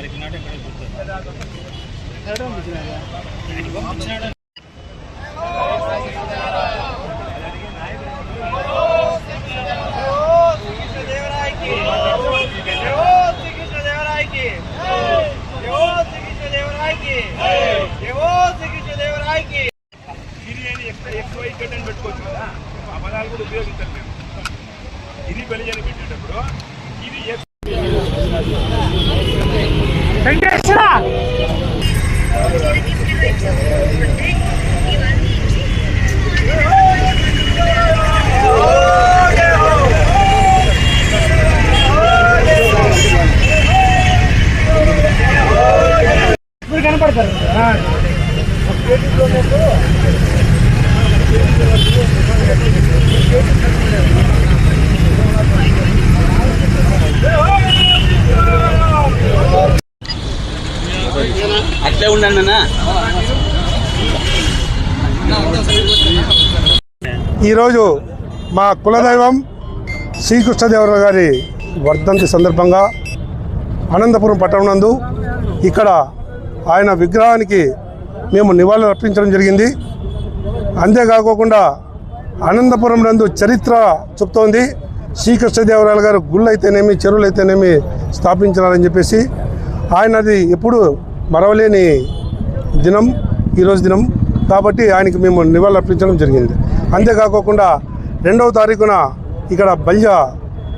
నరికినాడు ఎక్కడ పంపించినాడు ఇది అని ఎక్కువ ఇక్కడ పెట్టుకోవచ్చు కదా ఆ పదాలు కూడా ఉపయోగించాలి మేము ఇది బలిజని పెట్టేటప్పుడు ఇది ఎక్స్ ఈరోజు మా కులదైవం శ్రీకృష్ణదేవరాయ గారి వర్ధంతి సందర్భంగా అనంతపురం పట్టణం నందు ఇక్కడ ఆయన విగ్రహానికి మేము నివాళులు అర్పించడం జరిగింది. అంతేకాకుండా అనంతపురం నందు చరిత్ర చెప్తోంది. శ్రీకృష్ణదేవరాయలు గారు గుళ్ళు అయితేనేమి చెరువులు అయితేనేమి స్థాపించినారని చెప్పేసి ఆయనది ఎప్పుడు మరవలేని దినం ఈరోజు దినం. కాబట్టి ఆయనకి మేము నివాళులు అర్పించడం జరిగింది. అంతేకాకుండా రెండవ తారీఖున ఇక్కడ బల్జ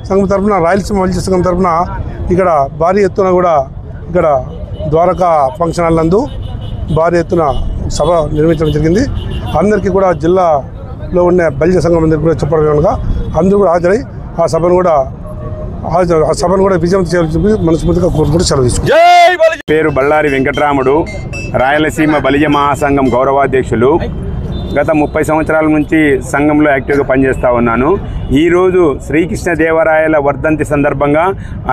సంఘం తరఫున రాయలసీమ బల్జ సంఘం తరఫున ఇక్కడ భారీ ఎత్తున కూడా ఇక్కడ ద్వారకా ఫంక్షన్ హాల్ నందు భారీ ఎత్తున సభ నిర్మించడం జరిగింది. అందరికీ కూడా జిల్లాలో ఉన్న బల్జ సంఘం అందరికీ కూడా చెప్పడం ఏమనగా అందరూ కూడా హాజరై ఆ సభను కూడా హాజరు ఆ సభను కూడా విజయం చేయాలని చెప్పి మనస్ఫూర్తిగా కోరుకుంటూ సెలవు తీసుకుంటాం పేరు బళ్ళారి వెంకటరాముడు రాయలసీమ బలిజ మహాసంఘం గౌరవాధ్యక్షులు గత ముప్పై సంవత్సరాల నుంచి సంఘంలో యాక్టివ్గా పనిచేస్తూ ఉన్నాను. ఈరోజు శ్రీకృష్ణదేవరాయల వర్ధంతి సందర్భంగా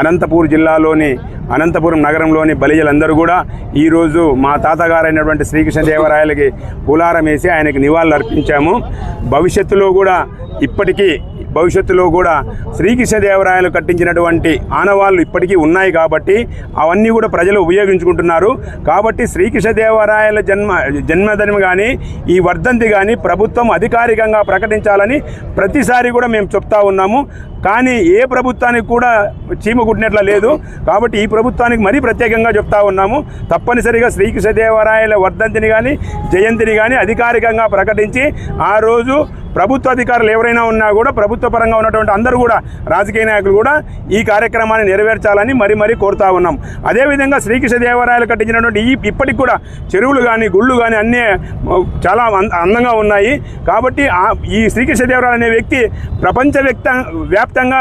అనంతపూర్ జిల్లాలోని అనంతపురం నగరంలోని బలిజలందరూ కూడా ఈరోజు మా తాతగారైనటువంటి శ్రీకృష్ణదేవరాయలకి పులారం వేసి ఆయనకి నివాళులు అర్పించాము భవిష్యత్తులో కూడా ఇప్పటికీ భవిష్యత్తులో కూడా శ్రీకృష్ణదేవరాయలు కట్టించినటువంటి ఆనవాళ్ళు ఇప్పటికీ ఉన్నాయి కాబట్టి అవన్నీ కూడా ప్రజలు ఉపయోగించుకుంటున్నారు. కాబట్టి శ్రీకృష్ణదేవరాయల జన్మ జన్మదినం కానీ ఈ వర్ధంతి కానీ ప్రభుత్వం అధికారికంగా ప్రకటించాలని ప్రతిసారి కూడా మేము చెప్తా ఉన్నాము. కానీ ఏ ప్రభుత్వానికి కూడా చీమ కుట్టినట్ల లేదు. కాబట్టి ఈ ప్రభుత్వానికి మరీ ప్రత్యేకంగా చెప్తా ఉన్నాము. తప్పనిసరిగా శ్రీకృష్ణదేవరాయల వర్ధంతిని కానీ జయంతిని కానీ అధికారికంగా ప్రకటించి ఆ రోజు ప్రభుత్వ అధికారులు ఎవరైనా ఉన్నా కూడా ప్రభుత్వ పరంగా ఉన్నటువంటి అందరూ కూడా రాజకీయ నాయకులు కూడా ఈ కార్యక్రమాన్ని నెరవేర్చాలని మరి మరీ కోరుతా ఉన్నాం. అదేవిధంగా శ్రీకృష్ణదేవరాయలు కట్టించినటువంటి ఈ ఇప్పటికి కూడా చెరువులు కానీ గుళ్ళు కానీ అన్నీ చాలా అందంగా ఉన్నాయి. కాబట్టి ఆ- ఈ శ్రీకృష్ణదేవరాయలు అనే వ్యక్తి ప్రపంచ వ్యక్త వ్యాప్తంగా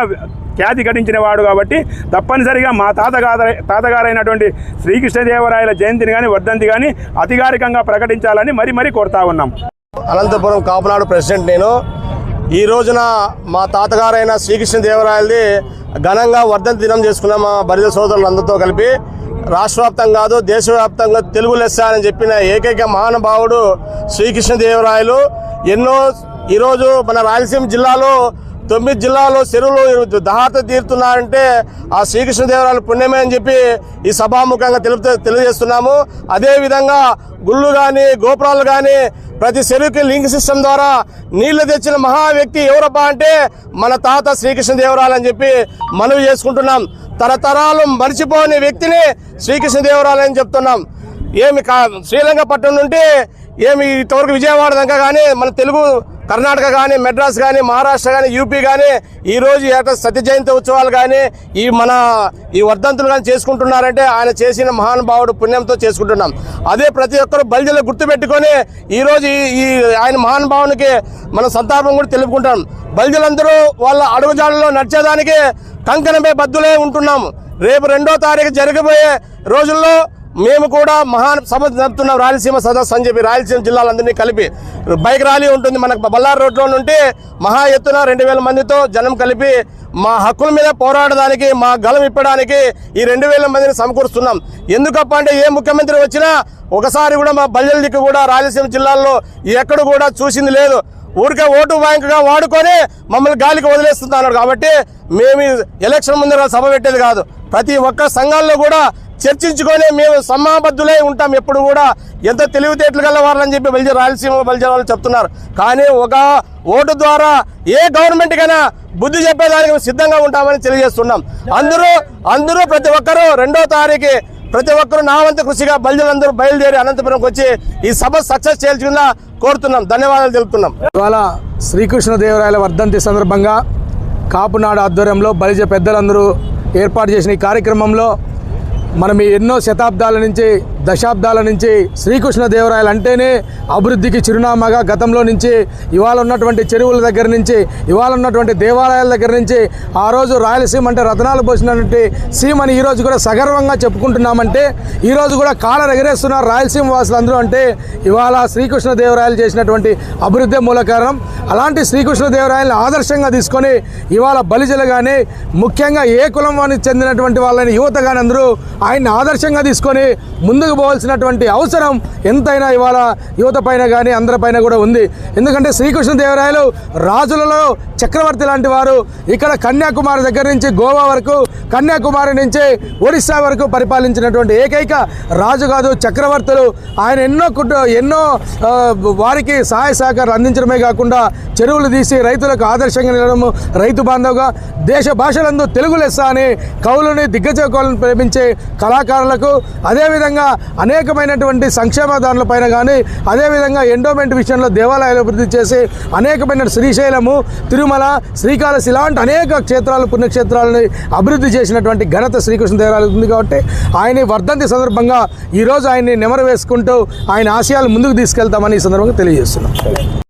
ఖ్యాతి గడించిన వాడు కాబట్టి తప్పనిసరిగా మా తాతగారు తాతగారైనటువంటి శ్రీకృష్ణదేవరాయల జయంతిని కానీ వర్ధంతి కానీ అధికారికంగా ప్రకటించాలని మరి మరీ కోరుతా ఉన్నాం. అనంతపురం కాపునాడు ప్రెసిడెంట్ నేను. ఈ రోజున మా తాతగారైన శ్రీకృష్ణదేవరాయలది ఘనంగా వర్ధంతి దినం చేసుకున్నాం మా బరిద సోదరులందరితో కలిపి. రాష్ట్రవ్యాప్తం కాదు దేశవ్యాప్తంగా తెలుగు లెస్స అని చెప్పిన ఏకైక మహానుభావుడు శ్రీకృష్ణదేవరాయలు. ఎన్నో ఈరోజు మన రాయలసీమ జిల్లాలో తొమ్మిది జిల్లాలో చెరువులు దహాత తీరుతున్నారంటే ఆ శ్రీకృష్ణదేవరాయలు పుణ్యమే అని చెప్పి ఈ సభాముఖంగా తెలుపు తెలియజేస్తున్నాము. అదేవిధంగా గుళ్ళు కానీ గోపురాలు కానీ ప్రతి చెరువుకి లింక్ సిస్టమ్ ద్వారా నీళ్ళు తెచ్చిన మహా వ్యక్తి ఎవరబ్బా అంటే మన తాత శ్రీకృష్ణదేవరాయలు అని చెప్పి మనవి చేసుకుంటున్నాం. తరతరాలు మర్చిపోని వ్యక్తిని శ్రీకృష్ణదేవరాయలు అని చెప్తున్నాం. ఏమి కా శ్రీలంక పట్టణం నుండి ఏమి ఇంతవరకు విజయవాడ దాకా కానీ మన తెలుగు కర్ణాటక కానీ మెడ్రాస్ కానీ మహారాష్ట్ర కానీ యూపీ కానీ ఈరోజు ఏట సత్య జయంతి ఉత్సవాలు కానీ ఈ మన ఈ వర్ధంతులు కానీ చేసుకుంటున్నారంటే ఆయన చేసిన మహానుభావుడు పుణ్యంతో చేసుకుంటున్నాం. అదే ప్రతి ఒక్కరు బలిజలు గుర్తుపెట్టుకొని ఈరోజు ఈ- ఈ ఆయన మహానుభావునికి మన సంతాపం కూడా తెలుపుకుంటాం. బలిజలందరూ వాళ్ళ అడుగుజాడలో నడిచేదానికి కంకణమే బద్దులే ఉంటున్నాము రేపు రెండో తారీఖు జరగబోయే రోజుల్లో మేము కూడా మహా సభ జరుపుతున్నాం రాయలసీమ సదస్సు అని చెప్పి రాయలసీమ జిల్లాలందరినీ కలిపి బైక్ ర్యాలీ ఉంటుంది మనకు బళ్ళారి రోడ్లో నుండి మహా ఎత్తున రెండు వేల మందితో జనం కలిపి మా హక్కుల మీద పోరాడడానికి మా గలం ఇప్పడానికి ఈ రెండు వేల మందిని సమకూరుస్తున్నాం. ఎందుకప్ప అంటే ఏ ముఖ్యమంత్రి వచ్చినా ఒకసారి కూడా మా బల్లెల దిక్కు కూడా రాయలసీమ జిల్లాల్లో ఎక్కడ కూడా చూసింది లేదు. ఊరికే ఓటు బ్యాంకుగా వాడుకొని మమ్మల్ని గాలికి వదిలేస్తున్నారు కాబట్టి మేము ఎలక్షన్ ముందర సభ పెట్టేది కాదు. ప్రతి ఒక్క సంఘాల్లో కూడా చర్చించుకొని మేము సమాబద్ధులై ఉంటాం. ఎప్పుడు కూడా ఎంత తెలివితేటలు కలవారని చెప్పి బలిజ రాయలసీమ బలిజ వాళ్ళు చెప్తున్నారు. కానీ ఒక ఓటు ద్వారా ఏ గవర్నమెంట్ కైనా బుద్ధి చెప్పేదానికి సిద్ధంగా ఉంటామని తెలియజేస్తున్నాం. అందరూ అందరూ ప్రతి ఒక్కరూ రెండో తారీఖు ప్రతి ఒక్కరూ నా వంతు కృషిగా బలిజలందరూ బయలుదేరి అనంతపురంకి వచ్చి ఈ సభ సక్సెస్ చేయాల్సిందిగా కోరుతున్నాం. ధన్యవాదాలు తెలుపుతున్నాం. ఇవాళ శ్రీకృష్ణదేవరాయల వర్ధంతి సందర్భంగా కాపునాడు ఆధ్వర్యంలో బలిజ పెద్దలందరూ ఏర్పాటు చేసిన ఈ కార్యక్రమంలో మనం ఎన్నో శతాబ్దాల నుంచి దశాబ్దాల నుంచి శ్రీకృష్ణదేవరాయలు అంటేనే అభివృద్ధికి చిరునామాగా గతంలో నుంచి ఇవాళ ఉన్నటువంటి చెరువుల దగ్గర నుంచి ఇవాళ ఉన్నటువంటి దేవాలయాల దగ్గర నుంచి ఆ రోజు రాయలసీమ అంటే రతనాలు పోసినటువంటి సీమని ఈరోజు కూడా సగర్వంగా చెప్పుకుంటున్నామంటే ఈరోజు కూడా కాళ్ళ ఎగరేస్తున్నారు రాయలసీమ వాసులు అందరూ అంటే ఇవాళ శ్రీకృష్ణదేవరాయలు చేసినటువంటి అభివృద్ధి మూల కారణం. అలాంటి శ్రీకృష్ణదేవరాయలను ఆదర్శంగా తీసుకొని ఇవాళ బలిజలు కానీ ముఖ్యంగా ఏ కులం వానికి చెందినటువంటి వాళ్ళని యువత కానీ అందరూ ఆయన్ని ఆదర్శంగా తీసుకొని ముందుకు పోవాల్సినటువంటి అవసరం ఎంతైనా ఇవాళ యువత పైన కానీ అందరిపైన కూడా ఉంది. ఎందుకంటే శ్రీకృష్ణదేవరాయలు రాజులలో చక్రవర్తి లాంటి వారు. ఇక్కడ కన్యాకుమారి దగ్గర నుంచి గోవా వరకు కన్యాకుమారి నుంచి ఒడిశా వరకు పరిపాలించినటువంటి ఏకైక రాజు కాదు చక్రవర్తులు. ఆయన ఎన్నో ఎన్నో వారికి సహాయ సహకారాలు అందించడమే కాకుండా చెరువులు తీసి రైతులకు ఆదర్శంగా నిలడము రైతు బాంధవగా దేశ భాషలందు తెలుగు లెస్స అని కవులని దిగ్గజ కవులను ప్రేమించే కళాకారులకు అదేవిధంగా అనేకమైనటువంటి సంక్షేమ దానిలపైన కానీ అదేవిధంగా ఎండోమెంట్ విషయంలో దేవాలయాలు అభివృద్ధి చేసి అనేకమైన శ్రీశైలము తిరుమల శ్రీకాళహస్తి ఇలాంటి అనేక క్షేత్రాలు పుణ్యక్షేత్రాలని అభివృద్ధి చేసినటువంటి ఘనత శ్రీకృష్ణదేవరాయలు ఉంది కాబట్టి ఆయన వర్ధంతి సందర్భంగా ఈరోజు ఆయన్ని నెమరు వేసుకుంటూ ఆయన ఆశయాలు ముందుకు తీసుకెళ్తామని ఈ సందర్భంగా తెలియజేస్తున్నాం.